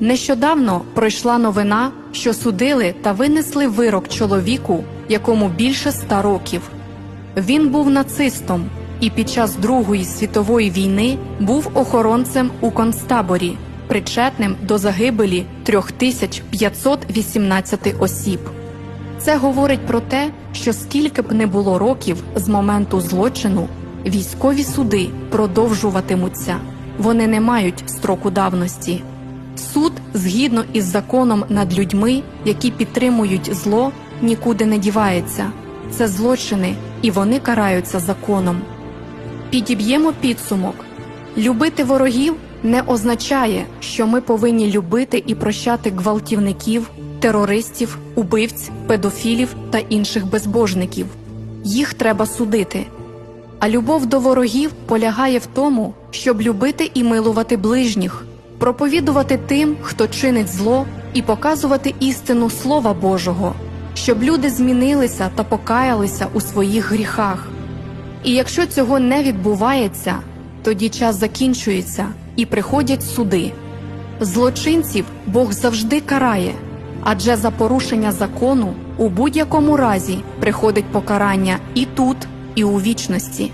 Нещодавно пройшла новина, що судили та винесли вирок чоловіку, якому більше ста років. Він був нацистом і під час Другої світової війни був охоронцем у концтаборі, причетним до загибелі 3518 осіб. Це говорить про те, що скільки б не було років з моменту злочину, військові суди продовжуватимуться, вони не мають строку давності. Суд, згідно із законом над людьми, які підтримують зло, нікуди не дівається. Це злочини, і вони караються законом. Підіб'ємо підсумок. Любити ворогів не означає, що ми повинні любити і прощати гвалтівників, терористів, убивць, педофілів та інших безбожників. Їх треба судити. А любов до ворогів полягає в тому, щоб любити і милувати ближніх, проповідувати тим, хто чинить зло, і показувати істину Слова Божого, щоб люди змінилися та покаялися у своїх гріхах. І якщо цього не відбувається, тоді час закінчується і приходять суди. Злочинців Бог завжди карає, адже за порушення закону у будь-якому разі приходить покарання і тут, і у вічності.